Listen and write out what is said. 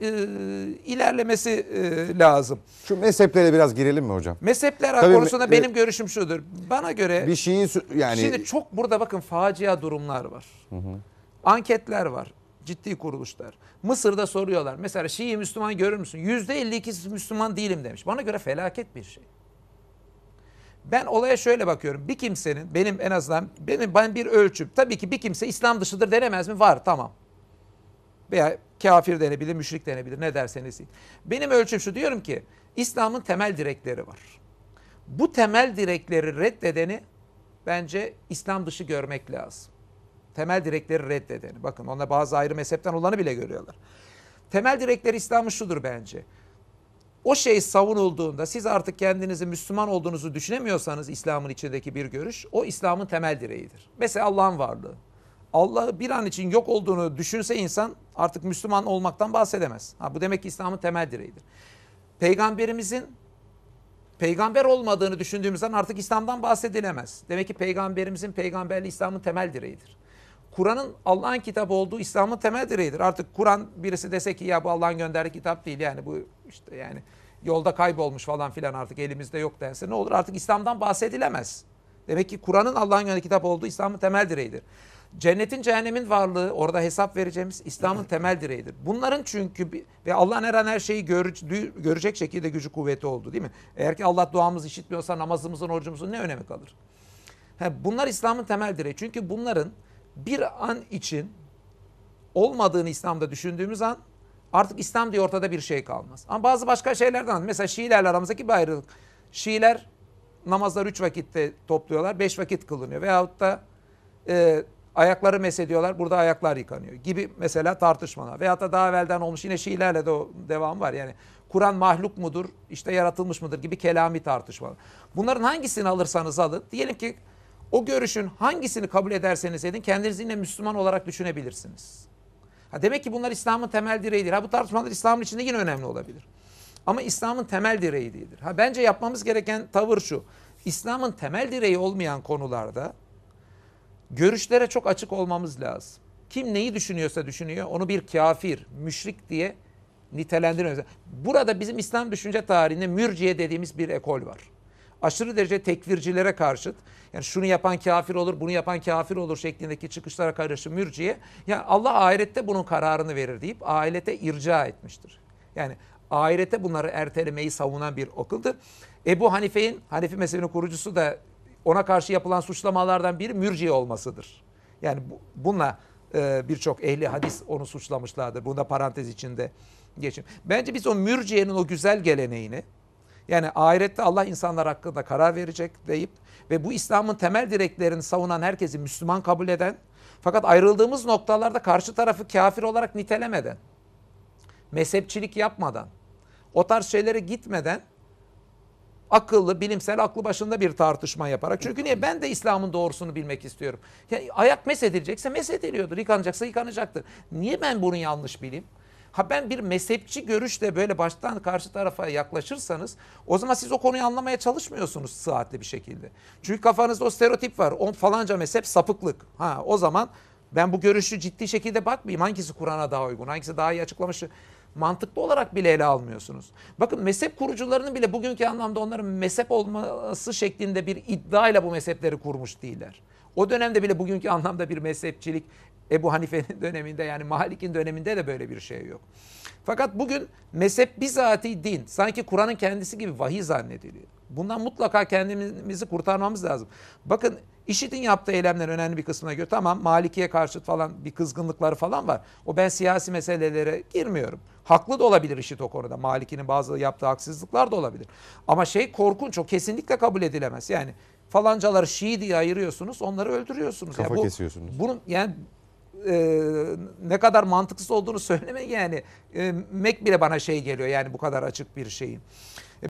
e, ilerlemesi e, lazım. Şu mezheplere biraz girelim mi hocam? Mezhepler Tabii konusunda me- benim görüşüm şudur. Bana göre Bir sü- yani Şimdi çok burada bakın facia durumlar var. Anketler var. Ciddi kuruluşlar. Mısır'da soruyorlar. Mesela Şii Müslüman görür müsün? %52'si Müslüman değilim demiş. Bana göre felaket bir şey. Ben olaya şöyle bakıyorum. Bir kimsenin benim en azından benim ben bir ölçüm. Tabii ki bir kimse İslam dışıdır denemez mi? Var tamam. Veya kafir denebilir, müşrik denebilir ne derseniz. Benim ölçüm şu diyorum ki İslam'ın temel direkleri var. Bu temel direkleri reddedeni bence İslam dışı görmek lazım. Temel direkleri reddedeni. Bakın ona bazı ayrı mezhepten olanı bile görüyorlar. Temel direkleri İslam'ın şudur bence. O şey savunulduğunda siz artık kendinizi Müslüman olduğunuzu düşünemiyorsanız İslam'ın içindeki bir görüş o İslam'ın temel direğidir. Mesela Allah'ın varlığı. Allah'ı bir an için yok olduğunu düşünse insan artık Müslüman olmaktan bahsedemez. Ha, bu demek ki İslam'ın temel direğidir. Peygamberimizin peygamber olmadığını düşündüğümüz zaman artık İslam'dan bahsedilemez. Demek ki peygamberimizin peygamberliği İslam'ın temel direğidir. Kur'an'ın Allah'ın kitabı olduğu İslam'ın temel direğidir. Artık Kur'an birisi dese ki ya bu Allah'ın gönderdiği kitap değil yani bu işte yani yolda kaybolmuş falan filan artık elimizde yok dense ne olur artık İslam'dan bahsedilemez. Demek ki Kur'an'ın Allah'ın gönderdiği kitap olduğu İslam'ın temel direğidir. Cennetin cehennemin varlığı orada hesap vereceğimiz İslam'ın temel direğidir. Bunların çünkü ve Allah'ın her an her şeyi gör- dü- görecek şekilde gücü kuvveti oldu değil mi? Eğer ki Allah duamızı işitmiyorsa namazımızın orucumuzun ne önemi kalır? Ha, bunlar İslam'ın temel direği. Çünkü bunların bir an için olmadığını İslam'da düşündüğümüz an artık İslam diye ortada bir şey kalmaz. Ama bazı başka şeylerden mesela Şiilerle aramızdaki bir ayrılık. Şiiler namazları üç vakitte topluyorlar, beş vakit kılınıyor. Veyahut da e, ayakları mesediyorlar, burada ayaklar yıkanıyor gibi mesela tartışmalar. Veyahut da daha evvelden olmuş yine Şiilerle de o devam var. Yani Kur'an mahluk mudur, işte yaratılmış mıdır gibi kelami tartışmalar. Bunların hangisini alırsanız alın, diyelim ki o görüşün hangisini kabul ederseniz edin kendinizi yine Müslüman olarak düşünebilirsiniz. Ha demek ki bunlar İslam'ın temel direğidir. Ha bu tartışmalar İslam'ın içinde yine önemli olabilir. Ama İslam'ın temel direği değildir. Ha bence yapmamız gereken tavır şu. İslam'ın temel direği olmayan konularda görüşlere çok açık olmamız lazım. Kim neyi düşünüyorsa düşünüyor onu bir kafir, müşrik diye nitelendirmiyoruz. Burada bizim İslam düşünce tarihinde mürciye dediğimiz bir ekol var. Aşırı derece tekvircilere karşıt, yani şunu yapan kafir olur, bunu yapan kafir olur şeklindeki çıkışlara karşı mürciye, ya Allah ahirette bunun kararını verir deyip ahirete irca etmiştir. Yani ahirete bunları ertelemeyi savunan bir okuldur. Ebu Hanife'nin, Hanefi mezhebinin kurucusu da ona karşı yapılan suçlamalardan biri mürciye olmasıdır. Yani bu, bununla e, birçok ehli hadis onu suçlamışlardır. Bunda parantez içinde geçin. Bence biz o mürciyenin o güzel geleneğini yani ahirette Allah insanlar hakkında karar verecek deyip ve bu İslam'ın temel direklerini savunan herkesi Müslüman kabul eden fakat ayrıldığımız noktalarda karşı tarafı kafir olarak nitelemeden, mezhepçilik yapmadan, o tarz şeylere gitmeden akıllı, bilimsel, aklı başında bir tartışma yaparak. Çünkü niye? Ben de İslam'ın doğrusunu bilmek istiyorum. Yani ayak mesedilecekse mesediliyordur, yıkanacaksa yıkanacaktır. Niye ben bunu yanlış bileyim? Ha ben bir mezhepçi görüşle böyle baştan karşı tarafa yaklaşırsanız o zaman siz o konuyu anlamaya çalışmıyorsunuz sıhhatli bir şekilde. Çünkü kafanızda o stereotip var. O falanca mezhep sapıklık. Ha o zaman ben bu görüşü ciddi şekilde bakmayayım. Hangisi Kur'an'a daha uygun, hangisi daha iyi açıklamışı mantıklı olarak bile ele almıyorsunuz. Bakın mezhep kurucularının bile bugünkü anlamda onların mezhep olması şeklinde bir iddiayla bu mezhepleri kurmuş değiller. O dönemde bile bugünkü anlamda bir mezhepçilik Ebu Hanife'nin döneminde yani Malik'in döneminde de böyle bir şey yok. Fakat bugün mezhep bizatihi din. Sanki Kur'an'ın kendisi gibi vahiy zannediliyor. Bundan mutlaka kendimizi kurtarmamız lazım. Bakın IŞİD'in yaptığı eylemlerin önemli bir kısmına göre tamam Maliki'ye karşı falan bir kızgınlıkları falan var. O ben siyasi meselelere girmiyorum. Haklı da olabilir IŞİD o konuda. Maliki'nin bazı yaptığı haksızlıklar da olabilir. Ama şey korkunç o kesinlikle kabul edilemez. Yani falancaları Şii diye ayırıyorsunuz onları öldürüyorsunuz. Kafa bu, kesiyorsunuz. Bunun yani e, ne kadar mantıksız olduğunu söyleme yani e, Mek bile bana şey geliyor yani bu kadar açık bir şeyin.